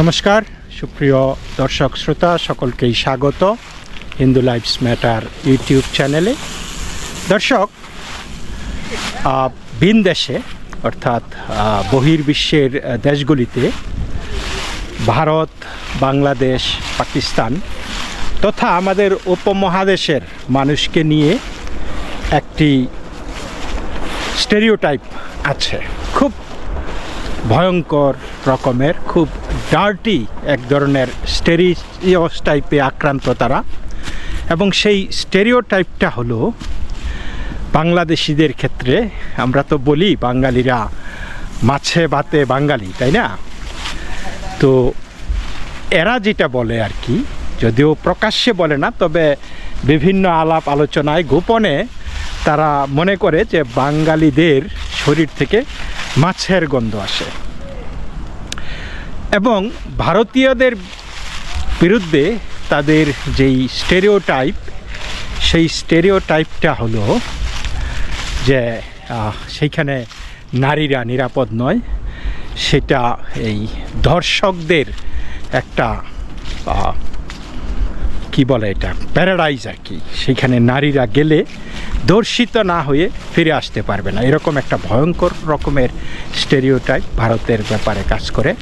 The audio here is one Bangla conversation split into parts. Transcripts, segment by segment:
নমস্কার, সুপ্রিয় দর্শক শ্রোতা, সকলকেই স্বাগত হিন্দু লাইফস ম্যাটার ইউটিউব চ্যানেলে। দর্শক ভিন দেশে, অর্থাৎ বহির্বিশ্বের দেশগুলিতে ভারত, বাংলাদেশ, পাকিস্তান তথা আমাদের উপমহাদেশের মানুষকে নিয়ে একটি স্টেরিওটাইপ আছে। খুব ভয়ঙ্কর রকমের, খুব ডার্টি এক ধরনের স্টেরিওস টাইপে আক্রান্ত তারা। এবং সেই স্টেরিও টাইপটা হলো বাংলাদেশিদের ক্ষেত্রে, আমরা তো বলি বাঙালিরা মাছে ভাতে বাঙালি, তাই না? তো এরা যেটা বলে আর কি, যদিও প্রকাশ্যে বলে না, তবে বিভিন্ন আলাপ আলোচনায় গোপনে তারা মনে করে যে বাঙালিদের শরীর থেকে মাছের গন্ধ আসে। এবং ভারতীয়দের বিরুদ্ধে তাদের যেই স্টেরিওটাইপ সেই স্টেরিওটাইপটা হলো যে সেইখানে নারীরা নিরাপদ নয়। সেটা এই ধর্ষকদের একটা কি বলে এটা প্যারাডাইজ আর কি। সেইখানে নারীরা গেলে দর্শিত না হয়ে ফিরে আসতে পারবে না। এরকম একটা ভয়ঙ্কর রকমের স্টেরিওটাইপ ভারতের ব্যাপারে কাজ করে।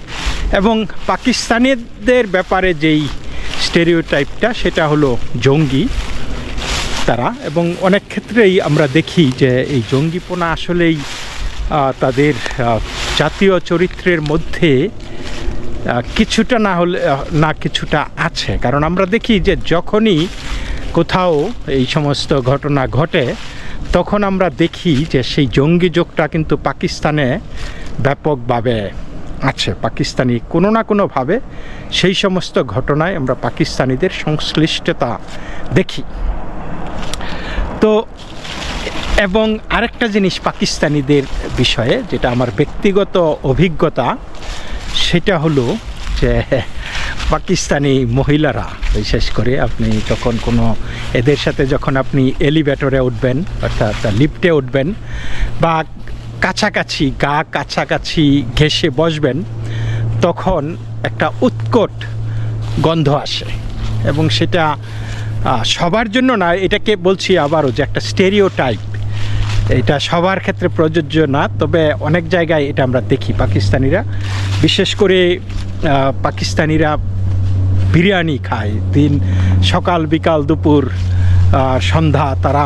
এবং পাকিস্তানিদের ব্যাপারে যেই স্টেরিওটাইপটা সেটা হলো জঙ্গি তারা। এবং অনেক ক্ষেত্রেই আমরা দেখি যে এই জঙ্গিপনা আসলেই তাদের জাতীয় চরিত্রের মধ্যে কিছুটা না হলে না কিছুটা আছে। কারণ আমরা দেখি যে যখনই কোথাও এই সমস্ত ঘটনা ঘটে, তখন আমরা দেখি যে সেই জঙ্গি যোগটা কিন্তু পাকিস্তানে ব্যাপকভাবে আছে। পাকিস্তানি কোনো না কোনোভাবে সেই সমস্ত ঘটনায় আমরা পাকিস্তানিদের সংশ্লিষ্টতা দেখি। তো, এবং আরেকটা জিনিস পাকিস্তানিদের বিষয়ে যেটা আমার ব্যক্তিগত অভিজ্ঞতা, সেটা হলো যে পাকিস্তানি মহিলারা, বিশেষ করে আপনি যখন কোনো এদের সাথে যখন আপনি এলিভেটরে উঠবেন, অর্থাৎ লিফটে উঠবেন, বা কাছাকাছি, গা কাছাকাছি ঘেসে বসবেন, তখন একটা উৎকট গন্ধ আসে। এবং সেটা সবার জন্য না, এটাকে বলছি আবারও যে একটা স্টেরিও টাইপ এটা সবার ক্ষেত্রে প্রযোজ্য না, তবে অনেক জায়গায় এটা আমরা দেখি পাকিস্তানিরা। বিশেষ করে পাকিস্তানিরা বিরিয়ানি খায়। দিন সকাল, বিকাল, দুপুর সন্ধ্যা, তারা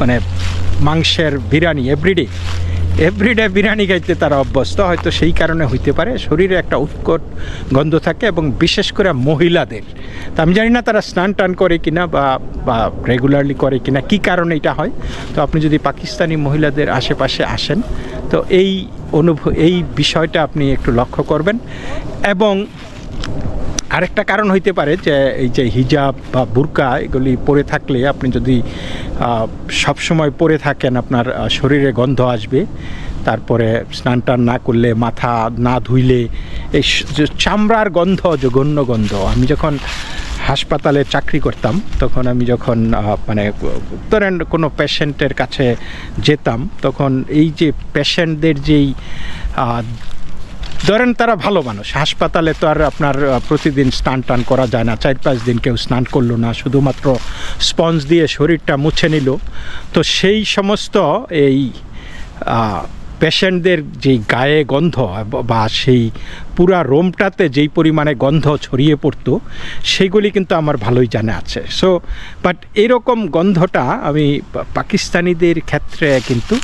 মানে মাংসের বিরিয়ানি এভরিডে এভরিডে বিরিয়ানি খাইতে তারা অভ্যস্ত, হয়তো সেই কারণে হইতে পারে। শরীরে একটা উৎকট গন্ধ থাকে এবং বিশেষ করে মহিলাদের। তা আমি জানি না তারা স্নান টান করে কিনা বা বা রেগুলারলি করে কিনা, কি কারণে এটা হয়। তো আপনি যদি পাকিস্তানি মহিলাদের আশেপাশে আসেন, তো এই অনুভব এই বিষয়টা আপনি একটু লক্ষ্য করবেন। এবং আরেকটা কারণ হইতে পারে যে এই যে হিজাব বা বুরকা এগুলি পরে থাকলে আপনি যদি আহ, সবসময় পরে থাকেন আপনার শরীরে গন্ধ আসবে। তারপরে স্নান টান না করলে মাথা না ধুইলে এই চামড়ার গন্ধ জঘন্য গন্ধ। আমি যখন হাসপাতালে চাকরি করতাম তখন আমি যখন মানে ধরেন কোনো পেশেন্টের কাছে যেতাম তখন এই যে পেশেন্টদের যেই ধরেন তারা ভালো মানুষ, হাসপাতালে তো আর আপনার প্রতিদিন স্নান টান করা যায় না, চার পাঁচ দিন কেউ স্নান করল না, শুধুমাত্র স্পঞ্জ দিয়ে শরীরটা মুছে নিল। তো সেই সমস্ত এই পেশেন্টদের যেই গায়ে গন্ধ বা- সেই পুরা রোমটাতে যেই পরিমাণে গন্ধ ছড়িয়ে পড়তো সেইগুলি কিন্তু আমার ভালোই জানা আছে। সো বাট এরকম গন্ধটা আমি পাকিস্তানিদের ক্ষেত্রে কিন্তু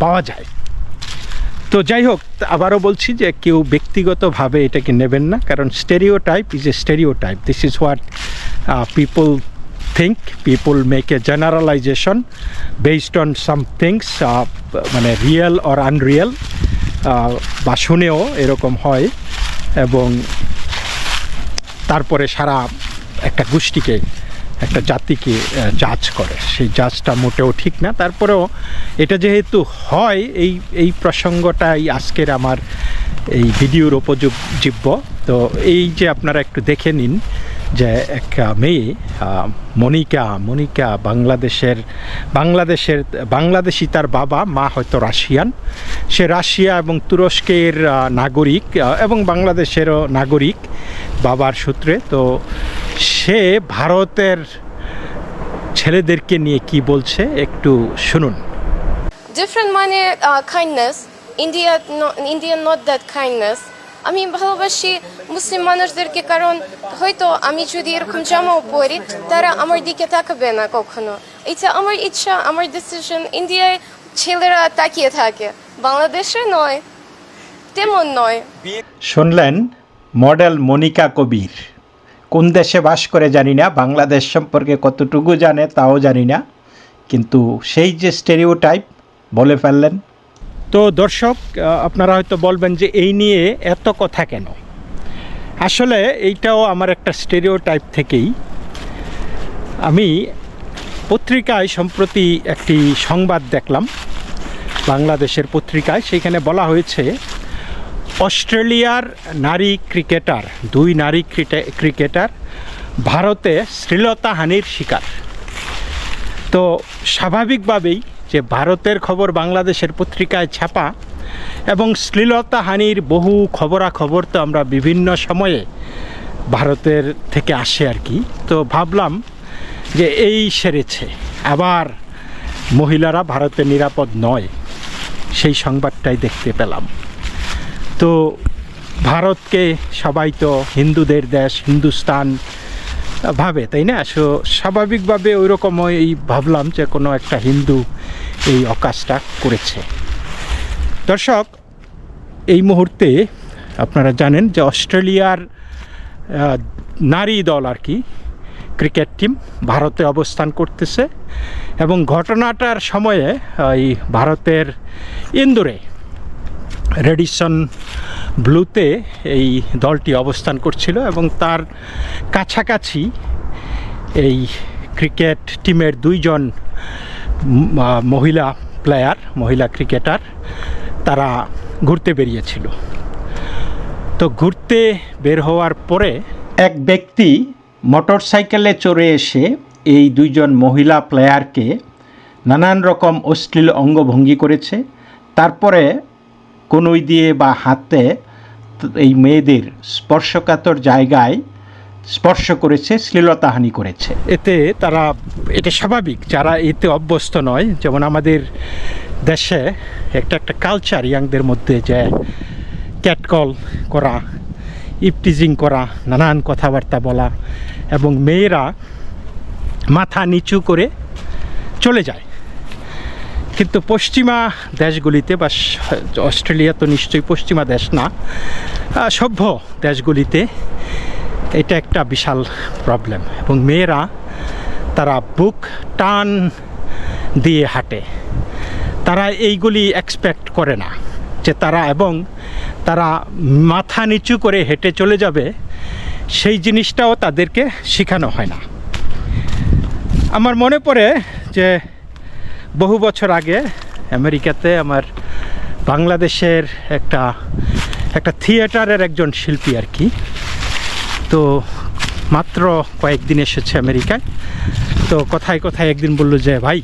পাওয়া যায়। তো যাই হোক আবারও বলছি যে কেউ ব্যক্তিগতভাবে এটাকে নেবেন না, কারণ stereo type is a stereo type this is what people think people make a generalization based on some things মানে রিয়েল অর আনরিয়েল বা শুনেও এরকম হয় এবং তারপরে সারা একটা গোষ্ঠীকে একটা জাতিকে জাজ করে। সেই জাজটা মোটেও ঠিক না। তারপরেও এটা যেহেতু হয়, এই এই প্রসঙ্গটাই আজকের আমার এই ভিডিওর উপযোগ্য তো এই যে আপনারা একটু দেখে নিন যে এক মেয়ে মনিকা মনিকা বাংলাদেশের বাংলাদেশের, বাংলাদেশি তার বাবা, মা হয়তো রাশিয়ান। সে রাশিয়া এবং তুরস্কের নাগরিক এবং বাংলাদেশেরও নাগরিক বাবার সূত্রে। তো সে ভারতের ছেলেদেরকে নিয়ে কি বলছে একটু শুনুন। Different মানে kindness. India Indian not that kindness আমি ভালোবাসি মুসলিম মানুষদেরকে, কারণ হয়তো আমি যদি এরকম জামাও পরি, তারা আমার দিকে তাকাবে না কখনো। এটা আমার ইচ্ছা, আমার ডিসিশন ইন্ডিয়ায় ছেলেরা তাকিয়ে থাকে। বাংলাদেশে নয়, তেমন নয়। শুনলেন মডেল মনিকা কবির। কোন দেশে বাস করে জানি না, বাংলাদেশ সম্পর্কে কতটুকু জানে তাও জানি না, কিন্তু সেই যে স্টেরিওটাইপ বলে ফেললেন তো দর্শক আপনারা হয়তো বলবেন যে এই নিয়ে এত কথা কেন? আসলে এইটাও আমার একটা স্টেরিও টাইপ থেকেই। আমি পত্রিকায় সম্প্রতি একটি সংবাদ দেখলাম, বাংলাদেশের পত্রিকায়, সেখানে বলা হয়েছে, অস্ট্রেলিয়ার নারী ক্রিকেটার, দুই নারী ক্রিকেটার ভারতে শ্লীলতাহানির শিকার। তো স্বাভাবিকভাবেই যে ভারতের খবর বাংলাদেশের পত্রিকায় ছাপা এবং শ্লীলতাহানির বহু খবরাখবর তো আমরা বিভিন্ন সময়ে ভারতের থেকে আসে আর কি। তো ভাবলাম যে এই সেরেছে, আবার মহিলারা ভারতে নিরাপদ নয়, সেই সংবাদটাই দেখতে পেলাম। তো ভারতকে সবাই তো হিন্দুদের দেশ, হিন্দুস্তান ভাবে, তাই না? সো স্বাভাবিকভাবে ওই রকম এই ভাবলাম যে কোনো একটা হিন্দু এই অকাজটা করেছে। দর্শক, এই মুহূর্তে আপনারা জানেন যে অস্ট্রেলিয়ার নারী দল আর কি, ক্রিকেট টিম ভারতে অবস্থান করতেছে এবং ঘটনাটার সময়ে এই ভারতের ইন্দোরে, রেডিসন ব্লুতে এই দলটি অবস্থান করছিল এবং তার কাছাকাছি এই ক্রিকেট টিমের দুইজন মহিলা প্লেয়ার, মহিলা ক্রিকেটার, তারা ঘুরতে বেরিয়েছিল। তো ঘুরতে বের হওয়ার পরে এক ব্যক্তি মোটর সাইকেলে চড়ে এসে এই দুইজন মহিলা প্লেয়ারকে নানান রকম অশ্লীল অঙ্গভঙ্গি করেছে। তারপরে কনুই দিয়ে বা হাতে এই মেয়েদের স্পর্শকাতর জায়গায় স্পর্শ করেছে, শ্লীলতাহানি করেছে। এতে তারা, এটা স্বাভাবিক, যারা এতে অভ্যস্ত নয়, যেমন আমাদের দেশে একটা একটা কালচার ইয়াংদের মধ্যে যে ক্যাটকল করা, ইপটিজিং করা, নানান কথাবার্তা বলা, এবং মেয়েরা মাথা নিচু করে চলে যায়। কিন্তু পশ্চিমা দেশগুলিতে বা অস্ট্রেলিয়া তো নিশ্চয়ই পশ্চিমা দেশ না সভ্য দেশগুলিতে এটা একটা বিশাল প্রবলেম এবং মেয়েরা তারা বুক টান দিয়ে হাঁটে। তারা এইগুলি এক্সপেক্ট করে না যে তারা এবং তারা মাথা নিচু করে হেঁটে চলে যাবে, সেই জিনিসটাও তাদেরকে শেখানো হয় না। আমার মনে পড়ে যে বহু বছর আগে আমেরিকাতে আমার বাংলাদেশের একটা একটা থিয়েটারের একজন শিল্পী আর কি। তো মাত্র কয়েকদিন এসেছে আমেরিকায়। তো কথায় কথায় একদিন বলল যে, ভাই,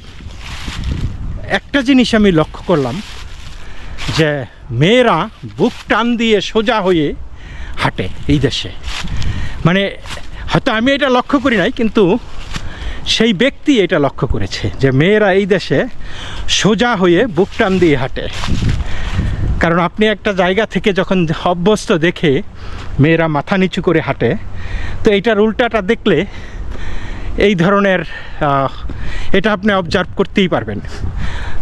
একটা জিনিস আমি লক্ষ্য করলাম যে মেয়েরা বুক টান দিয়ে সোজা হয়ে হাঁটে এই দেশে। মানে হয়তো আমি এটা লক্ষ্য করি নাই, কিন্তু সেই ব্যক্তি এটা লক্ষ্য করেছে যে মেয়েরা এই দেশে সোজা হয়ে বুক টান দিয়ে হাঁটে। কারণ আপনি একটা জায়গা থেকে যখন অভ্যস্ত দেখে মেয়েরা মাথা নিচু করে হাঁটে, তো এইটার উল্টাটা দেখলে এই ধরনের এটা আপনি অবজার্ভ করতেই পারবেন।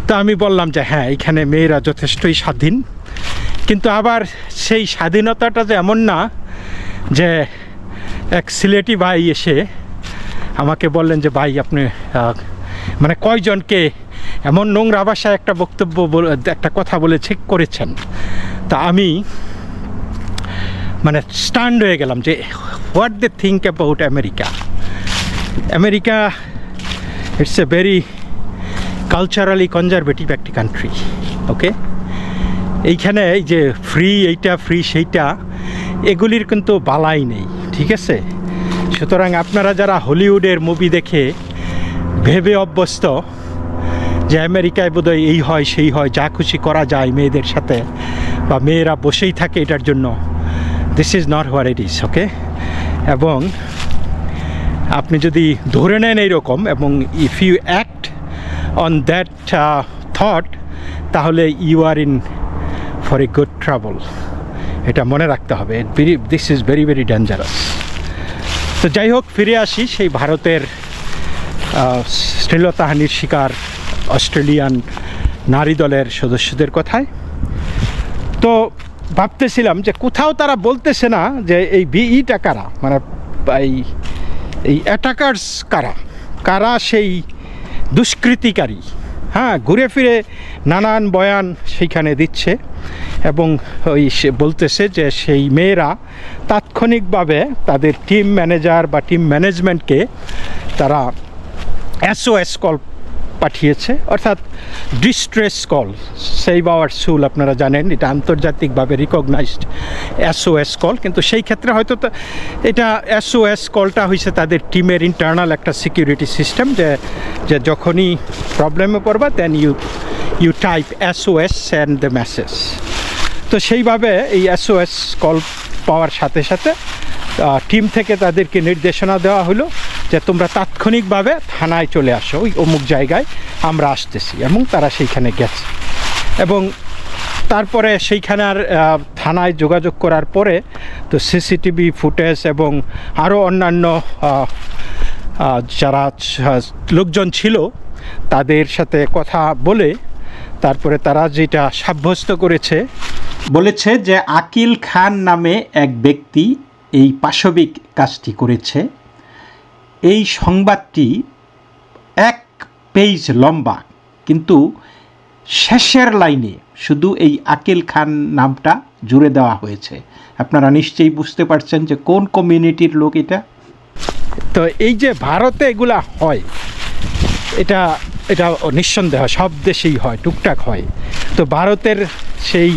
তো আমি বললাম যে হ্যাঁ এখানে মেয়েরা যথেষ্টই স্বাধীন। কিন্তু আবার সেই স্বাধীনতাটা যে এমন না যে এক সিলেটি ভাই এসে আমাকে বললেন যে, ভাই, আপনি মানে কয়জনকে এমন নোংরা ভাষায় একটা বক্তব্য একটা কথা বলে ঠিক করেছেন? তা আমি মানে স্ট্যান্ড হয়ে গেলাম যে what they think about America America it's a very culturally conservative একটি কান্ট্রি ওকে এইখানে এই যে ফ্রি এইটা ফ্রি সেইটা, এগুলির কিন্তু বালাই নেই, ঠিক আছে? সুতরাং আপনারা যারা হলিউডের মুভি দেখে ভেবে অভ্যস্ত যে আমেরিকায় বোধহয় এই হয়, সেই হয়, যা খুশি করা যায় মেয়েদের সাথে বা মেয়েরা বসেই থাকে এটার জন্য this is not where it is okay এবং আপনি যদি ধরে নেন এইরকম এবং if you act on that thought তাহলে you are in for a good travel এটা মনে রাখতে হবে। This is very very dangerous তো যাই হোক, ফিরে আসি সেই ভারতের শ্লীলতাহানির শিকার অস্ট্রেলিয়ান নারী দলের সদস্যদের কথায়। তো ভাবতেছিলাম যে কোথাও তারা বলতেছে না যে এই বিইটা কারা মানে এই এই অ্যাটাকার্স কারা? কারা সেই দুষ্কৃতিকারী? হ্যাঁ ঘুরে ফিরে নানান বয়ান সেইখানে দিচ্ছে এবং ওই সে বলতেছে যে সেই মেয়েরা তাৎক্ষণিকভাবে তাদের টিম ম্যানেজার বা টিম ম্যানেজমেন্টকে তারা এসওএস কল পাঠিয়েছে। অর্থাৎ ডিস্ট্রেস কল সেভ আওয়ার সুল আপনারা জানেন, এটা আন্তর্জাতিকভাবে রিকগনাইজড এসওএস কল কিন্তু সেই ক্ষেত্রে হয়তো এটা এসওএস কলটা হয়েছে তাদের টিমের ইন্টারনাল একটা সিকিউরিটি সিস্টেম যে যে যখনই প্রবলেমে পড়বা then you you type SOS send the message তো সেইভাবে এই এসওএস কল পাওয়ার সাথে সাথে টিম থেকে তাদেরকে নির্দেশনা দেওয়া হলো। যে তোমরা তাৎক্ষণিকভাবে থানায় চলে আসো, ওই অমুক জায়গায় আমরা আসতেছি এবং তারা সেইখানে গেছে। এবং তারপরে সেইখানে আর থানায় যোগাযোগ করার পরে তো সিসিটিভি ফুটেজ এবং আরও অন্যান্য যারা লোকজন ছিল, তাদের সাথে কথা বলে তারপরে তারা যেটা সাব্যস্ত করেছে, বলেছে যে আকিল খান নামে এক ব্যক্তি এই পাশবিক কাজটি করেছে। এই সংবাদটি এক পেজ লম্বা, কিন্তু শেষের লাইনে শুধু এই আকিল খান নামটা জুড়ে দেওয়া হয়েছে। আপনারা নিশ্চয়ই বুঝতে পারছেন যে কোন কমিউনিটির লোক এটা। তো এই যে ভারতে এগুলা হয়, এটা এটা নিঃসন্দেহ, সব দেশেই হয়, টুকটাক হয়। তো ভারতের সেই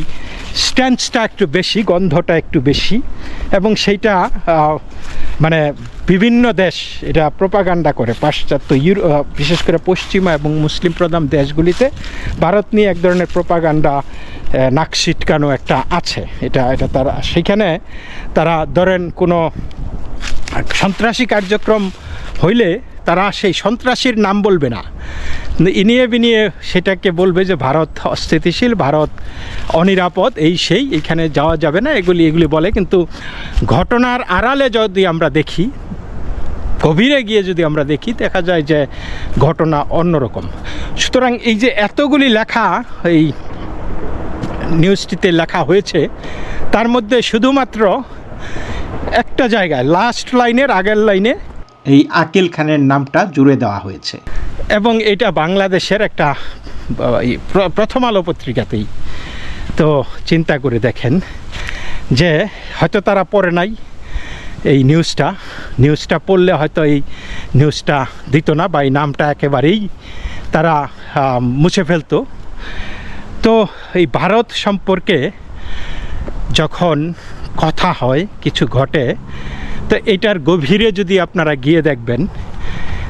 স্ট্যান্সটা একটু বেশি, গন্ধটা একটু বেশি, এবং সেইটা মানে বিভিন্ন দেশ এটা প্রপাগান্ডা করে। পাশ্চাত্য ইউরো বিশেষ করে পশ্চিমা এবং মুসলিম প্রধান দেশগুলিতে ভারত নিয়ে এক ধরনের প্রপাগান্ডা নাক ছিটকানো একটা আছে। এটা এটা তারা, সেখানে তারা ধরেন কোনো সন্ত্রাসী কার্যক্রম হইলে তারা সেই সন্ত্রাসীর নাম বলবে না। ইনিয়ে বিনিয়ে সেটাকে বলবে যে, ভারত অস্থিতিশীল, ভারত অনিরাপদ। এই সেই, এখানে যাওয়া যাবে না, এগুলি এগুলি বলে। কিন্তু ঘটনার আড়ালে যদি আমরা দেখি, গভীরে গিয়ে যদি আমরা দেখি, দেখা যায় যে ঘটনা অন্যরকম। সুতরাং এই যে এতগুলি লেখা, এই নিউজটিতে লেখা হয়েছে, তার মধ্যে শুধুমাত্র একটা জায়গায়, লাস্ট লাইনের আগের লাইনে এই আকিল খানের নামটা জুড়ে দেওয়া হয়েছে। এবং এটা বাংলাদেশের একটা প্রথম আলো পত্রিকাতেই। তো চিন্তা করে দেখেন যে হয়তো তারা পড়ে নাই এই নিউজটা। নিউজটা পড়লে হয়তো এই নিউজটা দিত না বা এই নামটা একেবারেই তারা মুছে ফেলতো। তো এই ভারত সম্পর্কে যখন কথা হয়, কিছু ঘটে তো এটার গভীরে যদি আপনারা গিয়ে দেখবেন,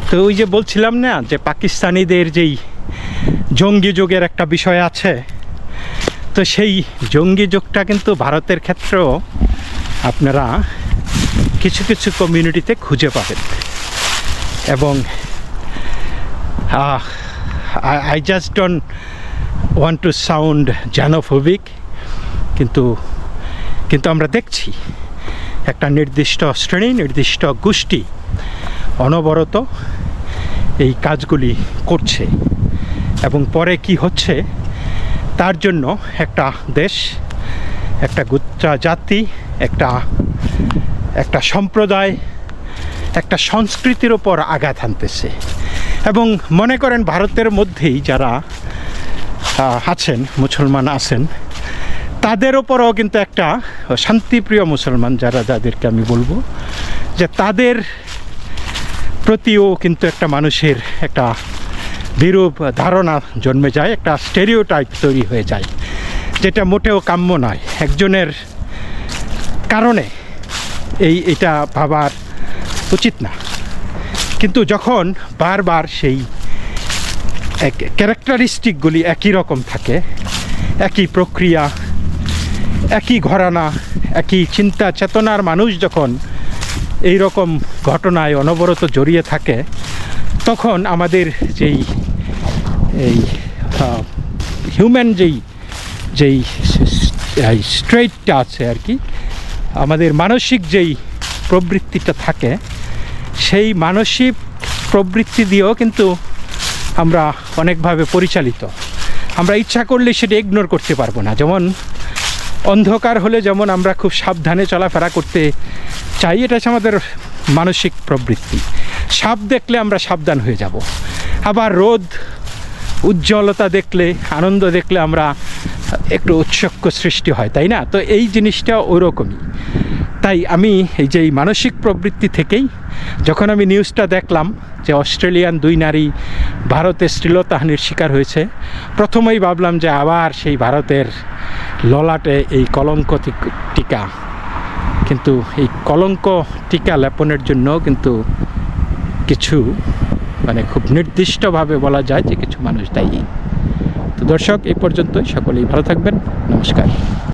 তো ওই যে বলছিলাম না যে পাকিস্তানিদের যেই জঙ্গি যোগের একটা বিষয় আছে, তো সেই জঙ্গি যোগটা কিন্তু ভারতের ক্ষেত্রেও আপনারা কিছু কিছু কমিউনিটিতে খুঁজে পাবেন। এবং I just don't want to sound xenophobic কিন্তু কিন্তু আমরা দেখছি। একটা নির্দিষ্ট শ্রেণি, নির্দিষ্ট গোষ্ঠী অনবরত এই কাজগুলি করছে এবং পরে কি হচ্ছে, তার জন্য একটা দেশ, একটা গুত্রা জাতি, একটা একটা সম্প্রদায়, একটা সংস্কৃতির ওপর আঘাত আনতেছে এবং মনে করেন ভারতের মধ্যেই যারা আছেন, মুসলমান আছেন তাদের ওপরও কিন্তু একটা শান্তিপ্রিয় মুসলমান যারা, যাদেরকে আমি বলব, যে তাদের প্রতিও কিন্তু একটা মানুষের একটা বিরূপ ধারণা জন্মে যায়, একটা স্টেরিও টাইপ তৈরি হয়ে যায়, যেটা মোটেও কাম্য নয়। একজনের কারণে এই, এটা ভাবার উচিত না। কিন্তু যখন বারবার সেই ক্যারেক্টারিস্টিকগুলি একই রকম থাকে, একই প্রক্রিয়া একই ঘরানা, একই চিন্তা চেতনার মানুষ যখন এই রকম ঘটনায় অনবরত জড়িয়ে থাকে, তখন আমাদের যেই এই হিউম্যান যেই যেই স্ট্রেটটা আছে আর কি, আমাদের মানসিক যেই প্রবৃত্তিটা থাকে, সেই মানসিক প্রবৃত্তি দিয়েও কিন্তু আমরা অনেকভাবে পরিচালিত। আমরা ইচ্ছা করলে সেটা ইগনোর করতে পারব না। যেমন অন্ধকার হলে যেমন আমরা খুব সাবধানে চলাফেরা করতে চাই, এটা হচ্ছে আমাদের মানসিক প্রবৃত্তি। সাপ দেখলে আমরা সাবধান হয়ে যাব। আবার রোদ, উজ্জ্বলতা দেখলে, আনন্দ দেখলে আমরা একটু উৎসক্য সৃষ্টি হয়, তাই না? তো এই জিনিসটা ওরকমই। তাই আমি এই যে এই মানসিক প্রবৃত্তি থেকেই যখন আমি নিউজটা দেখলাম যে অস্ট্রেলিয়ান দুই নারী ভারতে শ্লীলতাহানির শিকার হয়েছে, প্রথমেই ভাবলাম যে আবার সেই ভারতের ললাটে এই কলঙ্ক টিক- কিন্তু এই কলঙ্ক টিকা লেপনের জন্য কিন্তু কিছু মানে খুব নির্দিষ্টভাবে বলা যায় যে কিছু মানুষ দায়ী। তো দর্শক, এই পর্যন্তই। সকলেই ভালো থাকবেন। নমস্কার।